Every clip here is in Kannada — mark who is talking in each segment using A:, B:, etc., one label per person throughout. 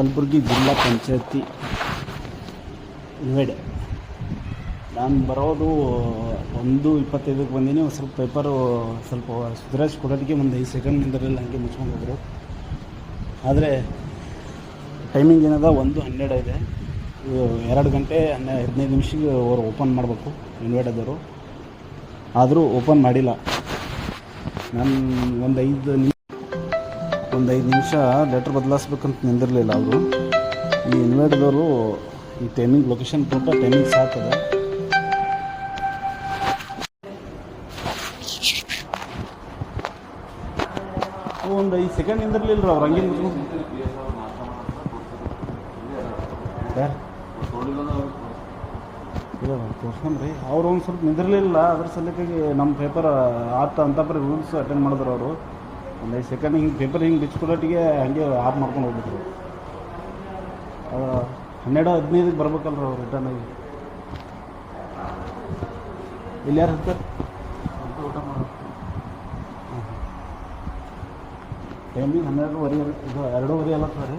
A: ಕಲಬುರಗಿ ಜಿಲ್ಲಾ ಪಂಚಾಯತಿ ಇನ್ವೆಡೆ ನಾನು ಬರೋದು ಒಂದು ಇಪ್ಪತ್ತೈದಕ್ಕೆ ಬಂದೀನಿ. ಒಂದು ಸ್ವಲ್ಪ ಪೇಪರು ಸ್ವಲ್ಪ ಸುಧಾರಿಸಿ ಕೊಡೋದಕ್ಕೆ ಒಂದು ಐದು ಸೆಕೆಂಡ್ ಮುಂದರಲ್ಲಿ ಹಂಗೆ ಮುಚ್ಕೊಂಡು ಹೋದರು. ಆದರೆ ಟೈಮಿಂಗ್ ಏನದ? ಒಂದು ಹನ್ನೆರಡು ಇದೆ. ಇದು ಎರಡು ಗಂಟೆ ಹನ್ನೆ, ಹದಿನೈದು ನಿಮಿಷಕ್ಕೆ ಅವರು ಓಪನ್ ಮಾಡಬೇಕು ಇನ್ವೈಟದವರು ಆದರೂ ಓಪನ್ ಮಾಡಿಲ್ಲ. ನಾನು ಒಂದು ಐದು ನಿಮಿಷ ಒಂದು ಐದು ನಿಮಿಷ ಲೆಟ್ರ್ ಬದಲಾಯಿಸ್ಬೇಕಂತ ನಿಂದಿರಲಿಲ್ಲ ಅವರು. ಈ ಇನ್ವೈಟ್ದವರು ಈ ಟೈಮಿಂಗ್ ಲೊಕೇಶನ್ ಕೊಟ್ಟ ಟೈಮಿಂಗ್ ಸಾಕದ ಒಂದು ಐದು ಸೆಕೆಂಡ್ ನಿಂದಿರಲಿಲ್ಲ ಅವ್ರು ಹಂಗೆ ತೋರ್ಸ್ಕೊಂಡ್ರಿ. ಅವ್ರು ಒಂದು ಸ್ವಲ್ಪ ನಿಂದಿರಲಿಲ್ಲ, ಅದ್ರ ಸಲಕ್ಕಾಗಿ ನಮ್ಮ ಪೇಪರ್ ಆತ ಅಂತ ಬರೀ ರೂಲ್ಸ್ ಅಟೆಂಡ್ ಮಾಡಿದ್ರು ಅವರು. ಒಂದು ಐದು ಸೆಕೆಂಡ್ ಹಿಂಗೆ ಪೇಪರ್ ಹಿಂಗೆ ಬಿಚ್ಕೊಡೋಟಿಗೆ ಹಂಗೆ ಆಫ್ ಮಾಡ್ಕೊಂಡು ಹೋಗ್ಬಿಟ್ರು. ಹನ್ನೆರಡು ಹದಿನೈದಕ್ಕೆ ಬರ್ಬೇಕಲ್ರ ಅವ್ರು ರಿಟರ್ನ್ ಆಗಿ. ಇಲ್ಲಿ ಯಾರು ಸರ್? ಊಟ ಮಾಡೋ ಟೈಮಿಂಗ್ ಹನ್ನೆರಡುವರೆ ಇದು ಎರಡೂವರೆ ಅಲ್ಲ ರೀ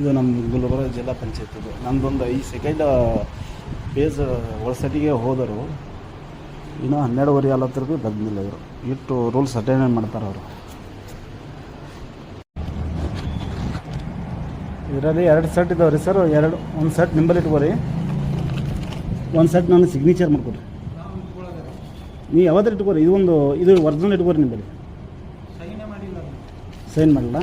A: ಇದು ನಮ್ಮ ಗುಲ್ಬರ್ಗ ಜಿಲ್ಲಾ ಪಂಚಾಯತ್ ಇದು. ನಮ್ಮದೊಂದು ಐದು ಸೆಕೆಂಡ್ ಪೇಜ್ ಒಳಸಟಿಗೆ ಹೋದರು. ಇನ್ನೂ ಹನ್ನೆರಡುವರೆ ಅಲ್ಲತ್ತರ್ಗೂ ಬಂದಿಲ್ಲ ಇವರು. ಇಟ್ಟು ರೂಲ್ಸ್ ಅಟೆಂಡ್ ಮಾಡ್ತಾರೆ ಅವರು. ಇದರಲ್ಲಿ ಎರಡು ಸೆಟ್ ಇದಾವೆ ರೀ ಸರ್ ಎರಡು ಒಂದು ಸೆಟ್ ನಿಂಬಲ್ಲಿ ಇಟ್ಕೋರಿ. ಒಂದು ಸೆಟ್ ನಾನು ಸಿಗ್ನೇಚರ್ ಮಾಡ್ಕೊಡ್ರಿ. ನೀವು ಯಾವ್ದಾರು ಇಟ್ಕೋರಿ? ಇದು ಒಂದು ಇದು ಒರಿಜಿನಲ್ ಇಟ್ಕೋರಿ ನಿಂಬಲ್ಲಿ. ಸೈನ್ ಮಾಡಲ್ಲ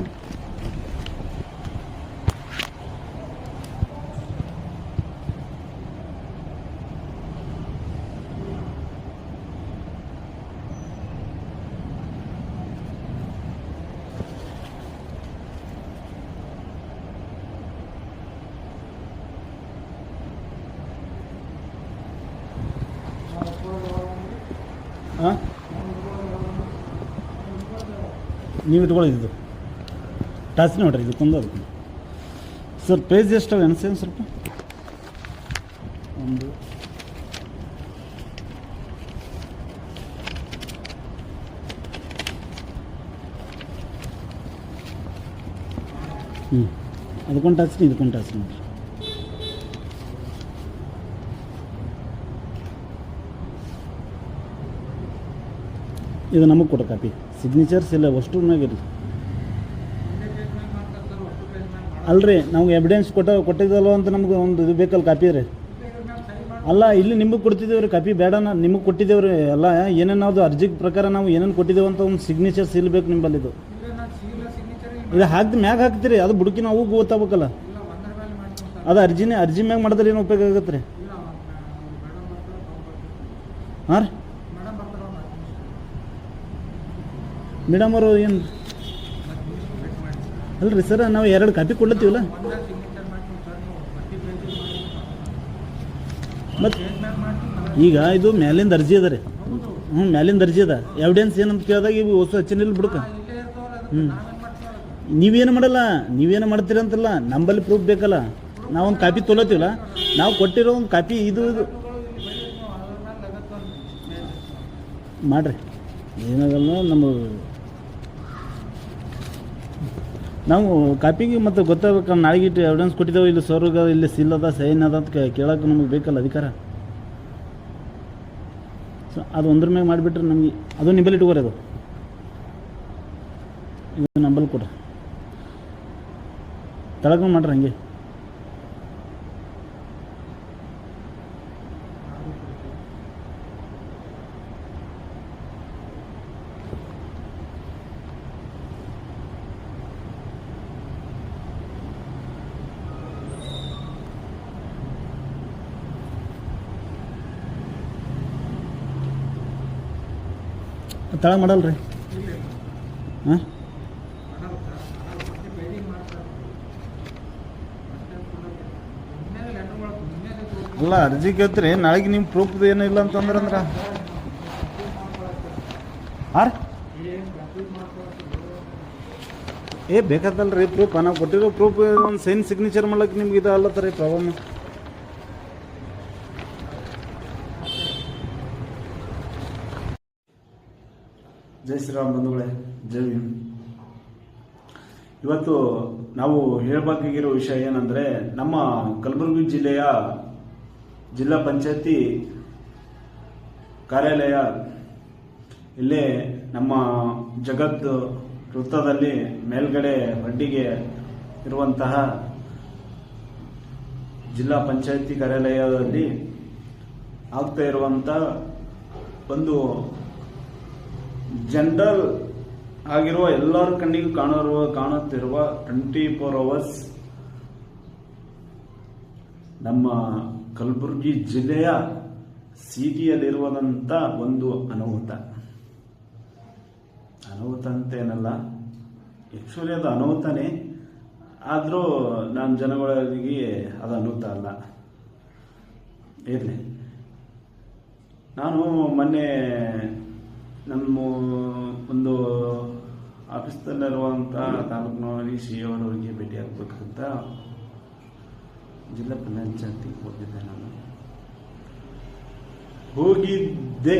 A: ಹಾಂ ನೀವು ಇಟ್ಕೊಳ್ಳಿ ಇದು. ಟಾಸ್ ನೋಡ್ರಿ, ಇದು ಕುಂದು ಅದಕ್ಕೆ ಸರ್ ಪೇಜ್ ಎಷ್ಟು ಅನಿಸ್ತೇನೆ ಸ್ವಲ್ಪ? ಒಂದು. ಹ್ಞೂ ಅದಕ್ಕೊಂದು ಟಾಸ್ ಇದಕ್ಕೊಂದು ಟಾಸ್ ನೋಡ್ರಿ. ಇದು ನಮಗೆ ಕೊಡ ಕಾಪಿ. ಸಿಗ್ನೇಚರ್ಸ್ ಇಲ್ಲ ಅಷ್ಟು ಅಲ್ಲ ಅಲ್ರಿ ನಾವು ಎವಿಡೆನ್ಸ್ ಕೊಟ್ಟ, ಕೊಟ್ಟಿದ್ದಲ್ವ ಅಂತ ನಮ್ಗೆ ಒಂದು ಇದು ಬೇಕಲ್ಲ ಕಾಪಿ ರೀ. ಅಲ್ಲ, ಇಲ್ಲಿ ನಿಮಗೆ ಕೊಡ್ತಿದ್ದೇವೆ ರೀ ಕಾಪಿ, ಬೇಡ ನಾ, ನಿಮಗೆ ಕೊಟ್ಟಿದ್ದೇವೆ ರೀ. ಎಲ್ಲ ಏನೇನು ಅದು ಅರ್ಜಿ ಪ್ರಕಾರ ನಾವು ಏನೇನು ಕೊಟ್ಟಿದ್ದೇವೆ ಅಂತ ಒಂದು ಸಿಗ್ನೇಚರ್ ಸೀಲ್ ಬೇಕು ನಿಂಬಲ್ಲಿ ಇದು. ಇದು ಹಾಕ್ದು ಮ್ಯಾಗ ಹಾಕ್ತೀರಿ, ಅದು ಬುಡುಕಿ ನಾವು ಗೊತ್ತಾಗಬೇಕಲ್ಲ. ಅದು ಅರ್ಜಿನೇ, ಅರ್ಜಿ ಮ್ಯಾಗ ಮಾಡಿದ್ರೆ ಏನು ಉಪಯೋಗ ಆಗತ್ತೆ ರೀ ಹಾಂ ರೀ. ಮೇಡಮ್ ಅವರು ಏನು? ಅಲ್ರಿ ಸರ್, ನಾವು ಎರಡು ಕಾಪಿ ಕೊಡ್ಲತ್ತೀವಲ್ಲ? ಮತ್ತು ಈಗ ಇದು ಮ್ಯಾಲಿಂದ ಅರ್ಜಿ ಅದ ರೀ. ಹ್ಞೂ ಮ್ಯಾಲಿಂದ ಅರ್ಜಿ ಅದ. ಎವಿಡೆನ್ಸ್ ಏನಂತ ಕೇಳಿದಾಗ ಇವು ಹೊಸ ಹಚ್ಚಿನಿಲ್ಲ ಬಿಡುಕ. ಹ್ಞೂ ನೀವೇನು ಮಾಡಲ್ಲ? ನೀವೇನು ಮಾಡ್ತೀರಿ ಅಂತಲ್ಲ? ನಂಬಲ್ಲಿ ಪ್ರೂಫ್ ಬೇಕಲ್ಲ. ನಾವೊಂದು ಕಾಪಿ ತೊಲತ್ತೀವಲ್ಲ ನಾವು ಕೊಟ್ಟಿರೋ ಒಂದು ಕಾಪಿ ಇದು ಇದು. ಮಾಡ್ರಿ. ಏನಾಗಲ್ಲ ನಮ್ಮ ನಾವು ಕಾಪಿಗೆ ಮತ್ತು ಗೊತ್ತಾಗಬೇಕು ನಾಳೆಗೆ ಇಟ್ಟು ಎವಿಡೆನ್ಸ್ ಕೊಟ್ಟಿದ್ದೇವೆ, ಇಲ್ಲಿ ಸರ್ಗ ಇಲ್ಲಿ ಸಿಲ್ ಅದ ಸೈನ್ ಅದ ಅಂತ ಕೇಳೋಕೆ ನಮಗೆ ಬೇಕಲ್ಲ ಅಧಿಕಾರ? ಸೊ ಅದು ಒಂದ್ರ ಮ್ಯಾಗ ಮಾಡಿಬಿಟ್ರೆ ನಮಗೆ ಅದು ನಿಂಬಲ್ಲಿ ಇಟ್ಕೋರಿ ಅದು. ಇದು ನಂಬಲ್ಲಿ ಕೊಡ್ರಿ. ತಳಕೊಂಡು ಮಾಡ್ರಿ ಹಂಗೆ. ತಳ ಮಾಡಲ್ರಿ. ಹಾಂ? ಅಲ್ಲ, ಅರ್ಜಿ ಕೇಳ್ತೀರಿ, ನಾಳೆಗೆ ನಿಮ್ಮ ಪ್ರೂಫ್ ಇಲ್ಲ ಅಂತಂದ್ರೆ ಅಂದ್ರೆ ಹಾಂ ಏ ಬೇಕಾದಲ್ರಿ ಪ್ರೂಫ್ ನಾವು ಕೊಟ್ಟಿರೋ ಪ್ರೂಫ್ ಒಂದು ಸೈನ್ ಸಿಗ್ನೇಚರ್ ಮಾಡ್ಲಿಕ್ಕೆ ನಿಮ್ಗೆ ಇದು ಅಲ್ಲತ್ತ ರೀ ಪ್ರಾಬ್ಲಮ್ ಜೈ ಶ್ರೀರಾಮ್ ಬಂಧುಗಳೇ, ಜೈ ಇವತ್ತು ನಾವು ಹೇಳಬೇಕಾಗಿರೋ ವಿಷಯ ಏನಂದ್ರೆ, ನಮ್ಮ ಕಲಬುರಗಿ ಜಿಲ್ಲೆಯ ಜಿಲ್ಲಾ ಪಂಚಾಯತಿ ಕಾರ್ಯಾಲಯ, ಇಲ್ಲೇ ನಮ್ಮ ಜಗತ್ ವೃತ್ತದಲ್ಲಿ ಮೇಲ್ಗಡೆ ಬಡ್ಡಿಗೆ ಇರುವಂತಹ ಜಿಲ್ಲಾ ಪಂಚಾಯತಿ ಕಾರ್ಯಾಲಯದಲ್ಲಿ ಆಗ್ತಾ ಇರುವಂತ ಒಂದು ಜನರಲ್ ಆಗಿರುವ ಎಲ್ಲರ ಕಣ್ಣಿಗೂ ಕಾಣಿರುವ ಕಾಣುತ್ತಿರುವ ಟ್ವೆಂಟಿ ಫೋರ್ ಅವರ್ಸ್ ನಮ್ಮ ಕಲಬುರಗಿ ಜಿಲ್ಲೆಯ ಸಿಟಿಯಲ್ಲಿರುವಂತ ಒಂದು ಅನಾಹುತ. ಅನಾಹುತ ಅಂತೇನಲ್ಲ ಆ್ಯಕ್ಚುಲಿ ಅದು ಅನಾಹುತನೇ, ಆದರೂ ನಾನು ಜನಗಳಿಗೆ ಅದು ಅನಾಹುತ ಅಲ್ಲ. ಇರಲಿ. ನಾನು ಮೊನ್ನೆ ನಮ್ಮ ಒಂದು ಆಫೀಸ್ನಲ್ಲಿರುವಂಥ ತಾಲೂಕಿನವರಿಗೆ ಸಿ ಅವರವರಿಗೆ ಭೇಟಿ ಆಗಬೇಕಂತ ಜಿಲ್ಲಾ ಪಂಚಾಯತಿಗೆ ಹೋಗಿದ್ದೆ ನಾನು. ಹೋಗಿದ್ದೆ,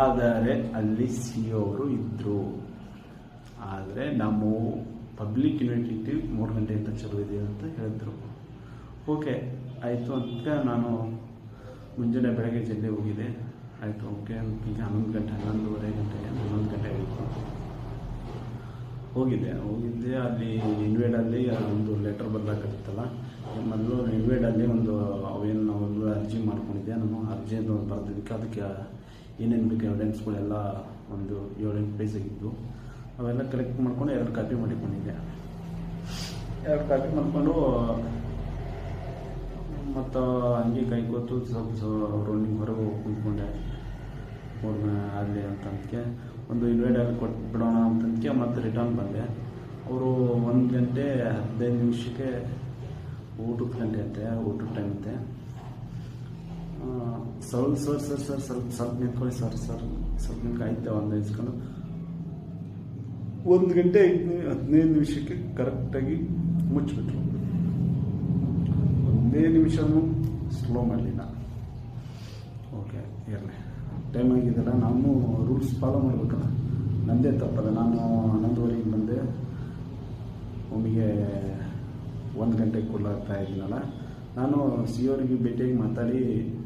A: ಆದರೆ ಅಲ್ಲಿ ಸಿ ಅವರು ಇದ್ದರು ಆದರೆ ನಮ್ಮ ಪಬ್ಲಿಕ್ ಯೂನಿಟಿ ಮೂರು ಗಂಟೆಯಿಂದ ಚಲೋ ಇದೆ ಅಂತ ಹೇಳಿದ್ರು. ಓಕೆ, ಆಯಿತು ಅಂತ ನಾನು ಮುಂಜಾನೆ ಬೆಳಗ್ಗೆ ಜಲ್ದಿ ಹೋಗಿದೆ ಆಯಿತು, ಓಕೆ. ಈಗ ಹನ್ನೊಂದು ಗಂಟೆ ಹನ್ನೊಂದುವರೆ ಗಂಟೆ ಹನ್ನೊಂದು ಗಂಟೆ ಆಗಿತ್ತು ಹೋಗಿದ್ದೆ ಹೋಗಿದ್ದೆ. ಅಲ್ಲಿ ಇನ್ವೇಡಲ್ಲಿ ಒಂದು ಲೆಟರ್ ಬರಲಾಕತ್ತಲ್ಲ ಮೊದಲು ಇನ್ವೇಡಲ್ಲಿ ಒಂದು ಅವೇನು ನಾವು ಅರ್ಜಿ ಮಾಡ್ಕೊಂಡಿದ್ದೆ. ನಾನು ಅರ್ಜಿ ಅಂತ ಒಂದು ಬರ್ದಿದ್ದಕ್ಕೆ ಅದಕ್ಕೆ ಏನೇನು ಬೇಕು ಎವಿಡೆನ್ಸ್ಗಳೆಲ್ಲ ಒಂದು ಏಳೆಂಟು ಪೇಜ್ ಆಗಿದ್ದು. ಅವೆಲ್ಲ ಕಲೆಕ್ಟ್ ಮಾಡ್ಕೊಂಡು ಎರಡು ಕಾಪಿ ಮಾಡಿಕೊಂಡಿದ್ದೆ. ಎರಡು ಕಾಪಿ ಮಾಡಿಕೊಂಡು, ಮತ್ತು ಹಂಗೆ ಕೈ ಕೂತು ಸ್ವಲ್ಪ ರೌಂಡಿಂಗ್ ಹೊರಗೆ ಕುಂತ್ಕೊಂಡೆ. ಮೂರು ಆಗಲಿ ಅಂತಂದ್ಕೆ, ಒಂದು ಇನ್ವೈಟಲ್ಲಿ ಕೊಟ್ಬಿಡೋಣ ಅಂತಂದ್ಕೆ ಮತ್ತೆ ರಿಟರ್ನ್ ಬಂದೆ. ಅವರು ಒಂದು ಗಂಟೆ ಹದಿನೈದು ನಿಮಿಷಕ್ಕೆ ಊಟದ ಗಂಟೆ ಅಂತೆ, ಊಟದ ಟೈಮ್ ಅಂತೆ. ಸರ್ ಸರ್ ಸರ್ ಸ್ವಲ್ಪ ಸ್ವಲ್ಪ ನಿಂತ್ಕೊಳ್ಳಿ, ಸರ್ ಸರ್ ಸ್ವಲ್ಪ ನಿಂತ್ಕೊಂಡು ಆಯ್ತು, ಒಂದು ಇಸ್ಕೊಂಡು ಒಂದು ಗಂಟೆ ಹದಿನೈದು ನಿಮಿಷಕ್ಕೆ ಕರೆಕ್ಟಾಗಿ ಮುಚ್ಚಿಬಿಟ್ರು. ಒಂದೇ ನಿಮಿಷನೂ ಸ್ಲೋ ಮಾಡಲಿಲ್ಲ. ಓಕೆ, ಇರಲಿ. ಟೈಮ್ ಆಗಿದ್ದಲ್ಲ ನಾನು ರೂಲ್ಸ್ ಫಾಲೋ ಮಾಡಬೇಕಲ್ಲ, ನಂದೇ ತಪ್ಪಲ್ಲ ನಾನು ಹನ್ನೊಂದುವರೆಗೆ ಬಂದೆ. ಒಮ್ಮೆಗೆ ಒಂದು ಗಂಟೆಗೆ ಕೊಡ್ಲಾಗ್ತಾ ಇದ್ದೀನಲ್ಲ, ನಾನು ಸಿ ಅವರಿಗೆ ಭೇಟಿಯಾಗಿ ಮಾತಾಡಿ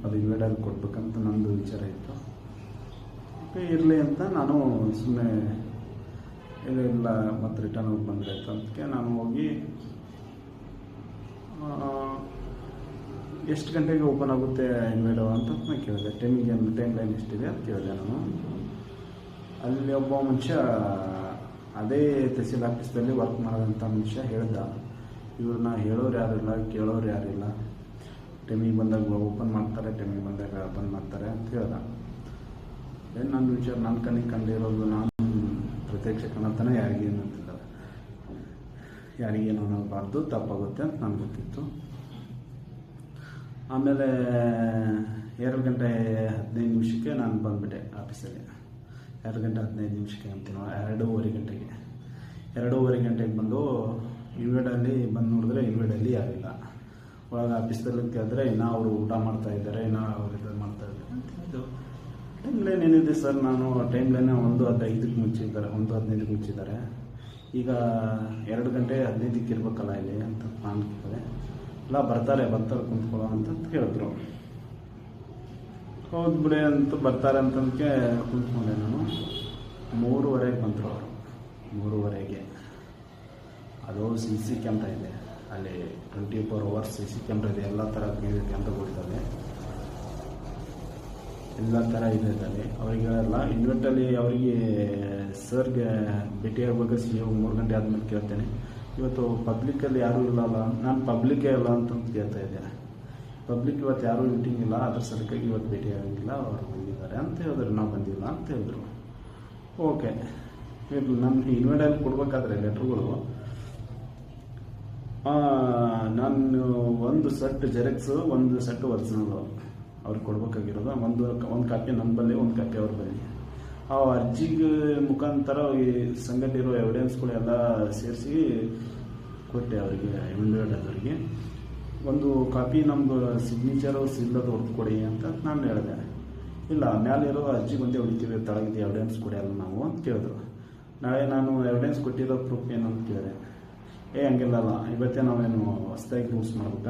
A: ಅದು ಇನ್ವೈಡರ್ ಕೊಡ್ಬೇಕಂತ ನಂದು ವಿಚಾರ ಇತ್ತು. ಇರಲಿ ಅಂತ ನಾನು ಸುಮ್ಮನೆ ಇಲ್ಲ ಇಲ್ಲ ಮತ್ತೆ ರಿಟರ್ನ್ ಹೋಗಿ ಬಂದರೆ ಅಂತ. ನಾನು ಹೋಗಿ ಎಷ್ಟು ಗಂಟೆಗೆ ಓಪನ್ ಆಗುತ್ತೆ ಇನ್ವೈಡೋ ಅಂತ ನಾನು ಕೇಳಿದೆ. ಟೈಮಿಗೆ ಟೈಮ್ ಲೈನ್ ಎಷ್ಟಿದೆ ಅಂತ ಕೇಳಿದೆ ನಾನು. ಅಲ್ಲಿ ಒಬ್ಬ ಮನುಷ್ಯ, ಅದೇ ತಹಸೀಲ್ ಆಫೀಸ್ದಲ್ಲಿ ವರ್ಕ್ ಮಾಡೋದಂಥ ಮನುಷ್ಯ ಹೇಳ್ದ, ಇವ್ರನ್ನ ಹೇಳೋರು ಯಾರಿಲ್ಲ, ಕೇಳೋರು ಯಾರಿಲ್ಲ. ಟೈಮಿಗೆ ಬಂದಾಗ ಓಪನ್ ಮಾಡ್ತಾರೆ ಟೈಮಿಗೆ ಬಂದಾಗ ಬಂದ್ ಮಾಡ್ತಾರೆ ಅಂತ ಹೇಳ್ದ. ಏನು ನನ್ನ ವಿಚಾರ, ನನ್ನ ಕಣ್ಣಿಗೆ ಕಂಡಿರೋದು ನಾನು ಪ್ರತ್ಯಕ್ಷ ಕಣತನ ಯಾರಿಗೇನು ಅಂತಿದ್ದಾರೆ ಯಾರಿಗೇನು ಅನ್ನೋಬಾರ್ದು ತಪ್ಪಾಗುತ್ತೆ ಅಂತ ನನಗೆ ಗೊತ್ತಿತ್ತು. ಆಮೇಲೆ ಎರಡು ಗಂಟೆ ಹದಿನೈದು ನಿಮಿಷಕ್ಕೆ ನಾನು ಬಂದುಬಿಟ್ಟೆ ಆಫೀಸಲ್ಲಿ. ಎರಡು ಗಂಟೆ ಹದಿನೈದು ನಿಮಿಷಕ್ಕೆ ಅಂತೀನೋ ಎರಡೂವರೆ ಗಂಟೆಗೆ. ಎರಡೂವರೆ ಗಂಟೆಗೆ ಬಂದು ಇನ್ವೇಡಲ್ಲಿ ಬಂದು ನೋಡಿದ್ರೆ ಇನ್ವೇಡಲ್ಲಿ ಯಾರಿಲ್ಲ. ಒಳಗೆ ಆಫೀಸ್ದಲ್ಲಿ ಕೇಳಿದ್ರೆ ಇನ್ನೂ ಅವರು ಊಟ ಮಾಡ್ತಾ ಇದ್ದಾರೆ ಇನ್ನೂ ಅವ್ರು ಇದು ಮಾಡ್ತಾ ಇದ್ದಾರೆ. ಅಂತ ಹೇಳಿದ್ರು ಟೈಮ್ ಲೈನ್ ಏನಿದೆ ಸರ್ ನಾನು ಟೈಮ್ ಲೈನ್ ಒಂದು ಹದಿನೈದಕ್ಕೆ ಮುಚ್ಚಿದ್ದಾರೆ ಒಂದು ಹದಿನೈದಕ್ಕೆ ಮುಚ್ಚಿದ್ದಾರೆ. ಈಗ ಎರಡು ಗಂಟೆ ಹದಿನೈದಕ್ಕೆ ಇರ್ಬೇಕಲ್ಲ ಇಲ್ಲಿ ಅಂತ ನಾನು ಕೇಳಿದೆ ಇಲ್ಲ ಬರ್ತಾರೆ ಬರ್ತಾರೆ ಕುಂತ್ಕೊಳ್ಳೋ ಅಂತ ಕೇಳಿದ್ರು ಹೌದು ಬಿಡಿ ಅಂತ ಬರ್ತಾರೆ ಅಂತಂದ್ಕೆ ಕುಂತ್ಕೊಂಡೆ ನಾನು. ಮೂರುವರೆಗೆ ಬಂದರು ಅವರು. ಮೂರುವರೆಗೆ. ಅದು ಸಿ ಸಿ ಕ್ಯಾಮ್ರಾ ಇದೆ. ಅಲ್ಲಿ twenty four hours C C camera ಇದೆ. ಎಲ್ಲ ಥರ ಕ್ಯಾಮ್ರಾ ಕ್ಯಾಮ್ರಾಗಳಿದ್ದಾವೆ ಎಲ್ಲ ಥರ ಇದೆ ಇದ್ದಾವೆ ಅವರಿಗೆಲ್ಲ ಇನ್ವೆಂಟಲ್ಲಿ ಅವರಿಗೆ ಸರ್ಗೆ ಭೇಟಿ ಆಗ್ಬೇಕು ಸಿ ಮೂರು ಗಂಟೆ ಆದಮೇಲೆ ಕೇಳ್ತೇನೆ. ಇವತ್ತು ಪಬ್ಲಿಕಲ್ಲಿ ಯಾರೂ ಇಲ್ಲಲ್ಲ, ನಾನು ಪಬ್ಲಿಕ್ಕೇ ಅಲ್ಲ ಅಂತ ಕೇಳ್ತಾ ಇದ್ದೇನೆ ಪಬ್ಲಿಕ್ ಇವತ್ತು ಯಾರೂ ಮೀಟಿಂಗ್ ಇಲ್ಲ, ಅದ್ರ ಸಲುವಾಗಿ ಇವತ್ತು ಭೇಟಿ ಆಗಿಲ್ಲ, ಅವರು ಬಂದಿದ್ದಾರೆ ಅಂತ ಹೇಳಿದ್ರು. ನಾವು ಬಂದಿಲ್ಲ ಅಂತ ಹೇಳಿದ್ರು. ಓಕೆ ಇರಲಿ ನಮ್ಗೆ ಇನ್ವೆಂಟಲ್ಲಿ ಕೊಡಬೇಕಾದ್ರೆ ಲೆಟ್ರ್ಗಳು ನಾನು ಒಂದು ಸೆಟ್ ಜೆರಾಕ್ಸು ಒಂದು ಸೆಟ್ ಒರಿಜಿನಲ್ಲು ಅವ್ರಿಗೆ ಕೊಡ್ಬೇಕಾಗಿರೋದು. ಒಂದು ಒಂದು ಕಾಪಿ ನನ್ನ ಬಲ್ಲಿ ಒಂದು ಕಾಪಿ ಅವ್ರ ಬಲ್ಲಿ ಆ ಅರ್ಜಿಗೆ ಮುಖಾಂತರ ಈ ಸಂಗತಿ ಇರೋ ಎವಿಡೆನ್ಸ್ಗಳೆಲ್ಲ ಸೇರಿಸಿ ಕೊಟ್ಟೆ ಅವರಿಗೆ ಅವರಿಗೆ. ಒಂದು ಕಾಪಿ ನಮ್ಮದು ಸಿಗ್ನೇಚರು ಸಿಲ್ಲದು ಹೊಡೆದು ಕೊಡಿ ಅಂತ ನಾನು ಹೇಳಿದೆ. ಇಲ್ಲ, ಮ್ಯಾಲಿರೋ ಅರ್ಜಿ ಬಂದೇ ಹೊಡಿತೀವಿ ತಳಗಿದ ಎವಿಡೆನ್ಸ್ ಕೊಡಿಯಲ್ಲ ನಾವು ಅಂತ ಕೇಳಿದ್ರು. ನಾಳೆ ನಾನು ಎವಿಡೆನ್ಸ್ ಕೊಟ್ಟಿರೋ ಪ್ರೂಫ್ ಏನು ಅಂತ ಕೇಳಿದೆ. ಏ ಹಂಗಿಲ್ಲಲ್ಲ ಇವತ್ತೇ ನಾವೇನು ಹೊಸದಾಗಿ ರೂಲ್ಸ್ ಮಾಡ್ಬಿಟ್ಟ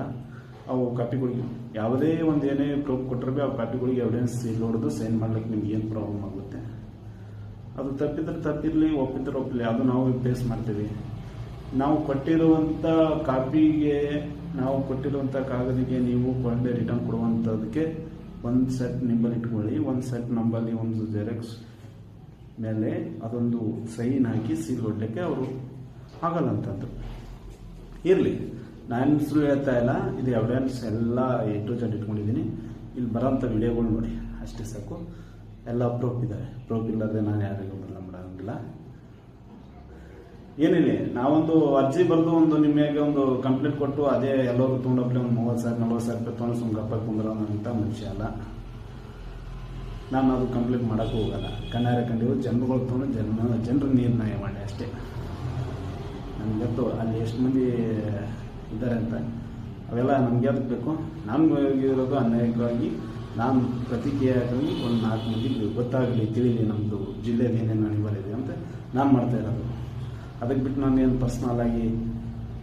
A: ಅವು ಕಾಪಿಗಳಿಗೆ ಯಾವುದೇ ಒಂದು ಏನೇ ಪ್ರೂಫ್ ಕೊಟ್ಟರೆ ಆ ಕಾಪಿಗಳಿಗೆ ಎವಿಡೆನ್ಸ್ ಇಲ್ಲಿ ಹೊಡೆದು ಸೈನ್ ಮಾಡ್ಲಿಕ್ಕೆ ನಿಮ್ಗೆ ಏನು ಪ್ರಾಬ್ಲಮ್ ಆಗುತ್ತೆ? ಅದು ತಪ್ಪಿದ್ರೆ ತಪ್ಪಿರಲಿ, ಒಪ್ಪಿದ್ರೆ ಒಪ್ಪಲಿ ಅದು ನಾವು ಫೇಸ್ ಮಾಡ್ತೀವಿ. ನಾವು ಕೊಟ್ಟಿರುವಂಥ ಕಾಪಿಗೆ, ನಾವು ಕೊಟ್ಟಿರುವಂಥ ಕಾಗದಿಗೆ ನೀವು ಕೊಂಡೆ ರಿಟರ್ನ್ ಕೊಡುವಂಥದ್ದಕ್ಕೆ ಒಂದು ಸೆಟ್ ನಿಂಬಲ್ಲಿ ಇಟ್ಕೊಳ್ಳಿ ಒಂದು ಸೆಟ್ ನಂಬಲ್ಲಿ ಒಂದು ಜೆರಾಕ್ಸ್ ಮೇಲೆ ಅದೊಂದು ಸೈನ್ ಹಾಕಿ ಸೀಲ್ ಅವರು ಆಗಲ್ಲ ಅಂತಂದ್ರು. ಇರಲಿ. ನಾನು ಹೇಳ್ತಾ ಇಲ್ಲ, ಇದು ಎವಿಡೆನ್ಸ್ ಎಲ್ಲ ಎ ಟು ಇಟ್ಕೊಂಡಿದ್ದೀನಿ. ಇಲ್ಲಿ ಬರೋಂಥ ವಿಡಿಯೋಗಳು ನೋಡಿ, ಅಷ್ಟೇ ಸಾಕು. ಎಲ್ಲ ಪ್ರೂಫ್ ಇದೆ ಪ್ರೂಫ್ ಇಲ್ಲದೆ ನಾನು ಯಾರಿಗೂ ಬರಲ್ಲ ಮಾಡೋಂಗಿಲ್ಲ. ಏನಿಲ್ಲ ನಾವೊಂದು ಅರ್ಜಿ ಬರೆದು ಒಂದು ನಿಮಗೆ ಒಂದು ಕಂಪ್ಲೇಂಟ್ ಕೊಟ್ಟು ಅದೇ ಎಲ್ಲರೂ ತೊಗೊಂಡೋಗ್ಲಿ ಒಂದು ಮೂವತ್ತು ಸಾವಿರ, ನಲ್ವತ್ತು ಸಾವಿರ ರೂಪಾಯಿ ತೊಗೊಂಡು ಸುಮ್ಮನೆ ಗಪ್ಪ ಕುಂದ್ರೋಣ ಅಂತ ಮನುಷ್ಯ ಅಲ್ಲ. ನಾನು ಅದು ಕಂಪ್ಲೇಂಟ್ ಮಾಡೋಕ್ಕೂ ಹೋಗಲ್ಲ. ಕಣ್ಣಾರೆ ಕಂಡಿವು ಜನರುಗಳು ತೊಗೊಂಡು ಜನ, ಜನರು ನಿರ್ಣಯ ಮಾಡಿ ಅಷ್ಟೇ. ನನಗೆ ಗೊತ್ತು, ಅಲ್ಲಿ ಎಷ್ಟು ಮಂದಿ ಇದ್ದಾರೆ ಅಂತ. ಅವೆಲ್ಲ ನಮಗೆ ಅದಕ್ಕೆ ಬೇಕು? ನಮ್ಗೆ ಇರೋದು ಅನ್ಯಾಯವಾಗಿ ನಾನು ಪ್ರತಿಕ್ರಿಯೆಯಾಗಿ ಒಂದು ನಾಲ್ಕು ಮಂದಿಗೆ ಗೊತ್ತಾಗಲಿ, ತಿಳಿಲಿ ನಮ್ಮದು ಜಿಲ್ಲೆಯಲ್ಲಿ ಏನೇನು ಅನಿವಾರ್ಯ ಅಂತ ನಾನು ಮಾಡ್ತಾ ಇರೋದು. ಅದಕ್ಕೆ ಬಿಟ್ಟು ನಾನು ಏನು ಪರ್ಸ್ನಲ್ ಆಗಿ,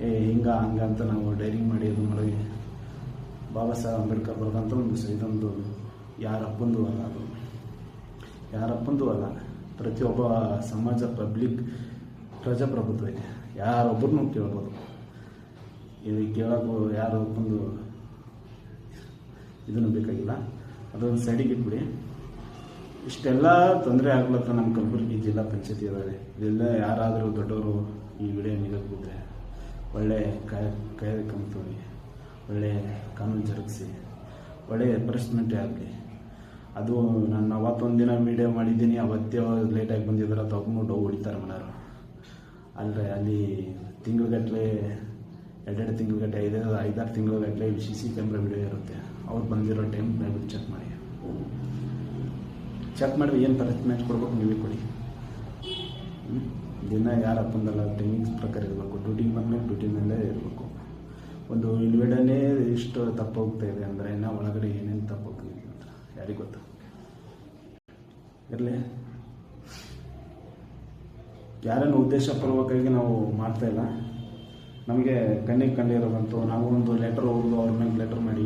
A: ಏ, ಹಿಂಗ, ಹಂಗ ಅಂತ ನಾವು ಡೈರಿಂಗ್ ಮಾಡಿ ಇದು ಮಾಡಿ ಬಾಬಾ ಸಾಹೇಬ್ ಅಂಬೇಡ್ಕರ್ ಬರೋದಂತ ಒಂದು ಇದೊಂದು ಯಾರಪ್ಪಂದು ಅಲ್ಲ ಅದು. ಯಾರಪ್ಪಂದು ಅಲ್ಲ, ಪ್ರತಿಯೊಬ್ಬ ಸಮಾಜ ಪಬ್ಲಿಕ್ ಪ್ರಜಾಪ್ರಭುತ್ವ ಇದೆ. ಯಾರೊಬ್ಬರನ್ನೂ ಕೇಳ್ಬೋದು. ಇದು ಕೇಳೋಕ್ಕೂ ಯಾರು ಒಂದು ಇದನ್ನು ಬೇಕಾಗಿಲ್ಲ. ಅದೊಂದು ಸೈಡಿಗೆ ಇಟ್ಬಿಡಿ. ಇಷ್ಟೆಲ್ಲ ತೊಂದರೆ ಆಗ್ಲತ್ತ ನಮ್ಮ ಕಲಬುರಗಿ ಜಿಲ್ಲಾ ಪಂಚಾಯತಿ ಇದ್ದಾರೆ ಇದೆಲ್ಲ ಯಾರಾದರೂ ದೊಡ್ಡವರು ಈ ವಿಡಿಯೋ ನಿಗದಿದ್ರೆ ಒಳ್ಳೆ ಕಾಯ ಕಾಯ್ದೆ ತೋರಿ ಒಳ್ಳೆ ಕಾನೂನು ಜರುಗಿಸಿ. ಒಳ್ಳೆ ಪನಿಷ್ಮೆಂಟ್ ಆಗಲಿ. ಅದು ನಾನು ಅವತ್ತೊಂದು ದಿನ ವೀಡಿಯೋ ಮಾಡಿದ್ದೀನಿ. ಅವತ್ತೇ ಲೇಟಾಗಿ ಬಂದಿದ್ದಾರೆ ತಗೊಂಡು ಹೊಡಿತಾರೆ ಮನೆಯವರು. ಅಲ್ಲರೆ ಅಲ್ಲಿ ತಿಂಗ್ಳುಗಟ್ಟಲೆ ಎರಡೆರಡು ತಿಂಗ್ಳುಗಟ್ಟಲೆ ಐದೈದು ಐದಾರು ತಿಂಗ್ಳುಗಟ್ಟಲೆ ಸಿ ಸಿ ಕ್ಯಾಮ್ರಾ ವಿಡಿಯೋ ಇರುತ್ತೆ. ಅವ್ರು ಬಂದಿರೋ ಟೈಮ್ ದಯವಿಟ್ಟು ಚೆಕ್ ಮಾಡಿ. ಚೆಕ್ ಮಾಡಿ ಏನು ಪನಿಷ್ಮೆಂಟ್ ಕೊಡ್ಬೇಕು ನೀವೇ ಕೊಡಿ? ದಿನ ಯಾರು ಅಪ್ಪಂದಲ್ಲ ಟೈಮಿಂಗ್ಸ್ ಪ್ರಕಾರ ಇರಬೇಕು. ಡ್ಯೂಟಿಗೆ ಬಂದಮೇಲೆ ಡ್ಯೂಟಿ ಮೇಲೆ ಇರಬೇಕು. ಒಂದು ಇನ್ವಿಡನೇ ಇಷ್ಟು ತಪ್ಪೋಗ್ತಾ ಇದೆ ಅಂದರೆ ಇನ್ನು ಒಳಗಡೆ ಏನೇನು ತಪ್ಪು ಅಂತ ಯಾರಿಗೆ ಗೊತ್ತು? ಇರಲಿ. ಯಾರನ್ನು ಉದ್ದೇಶಪೂರ್ವಕವಾಗಿ ನಾವು ಮಾಡ್ತಾ ಇಲ್ಲ. ನಮಗೆ ಕಣ್ಣಿಗೆ ಕಂಡಿರೋದಂತೂ ನಾವು ಒಂದು ಲೆಟರ್ ಹೋಗೋದು ಅವ್ರ ಮೇಲೆ ಲೆಟರ್ ಮಾಡಿ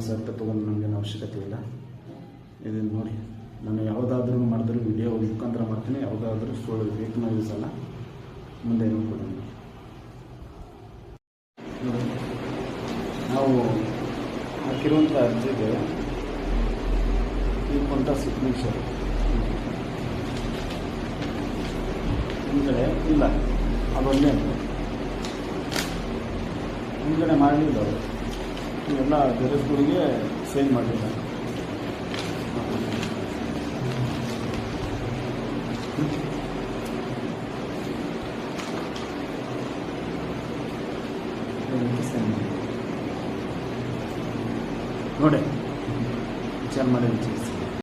A: ಸಾವಿರ ತೊಗೊಂಡು ನಮಗೇನು ಅವಶ್ಯಕತೆ ಇಲ್ಲ. ಇದನ್ನು ನೋಡಿ. ನಾನು ಯಾವುದಾದ್ರೂ ಮಾಡಿದ್ರು ವಿಡಿಯೋ ಮುಖಾಂತರ ಮಾಡ್ತೀನಿ. ಯಾವುದಾದ್ರೂ ಸುಳ್ಳು ನಾವು ಯೂಸ್ ಅಲ್ಲ. ಮುಂದೆ ನೋಡ್ಕೊಡಿ ನಾವು ಹಾಕಿರುವಂಥ ಅರ್ಜಿಗೆ ಕೊಂಟ ಸಿಗ್ನೇಚರ್ ಹಿಂದ್ಗಡೆ ಇಲ್ಲ. ಅದೊಂದೇ. ಹಿಂದ್ಗಡೆ ಮಾಡಲಿಲ್ಲ ಅವರು. ಇವೆಲ್ಲ ಸ್ಕೂಲಿಗೆ ಸೇಲ್ ಮಾಡಲಿಲ್ಲ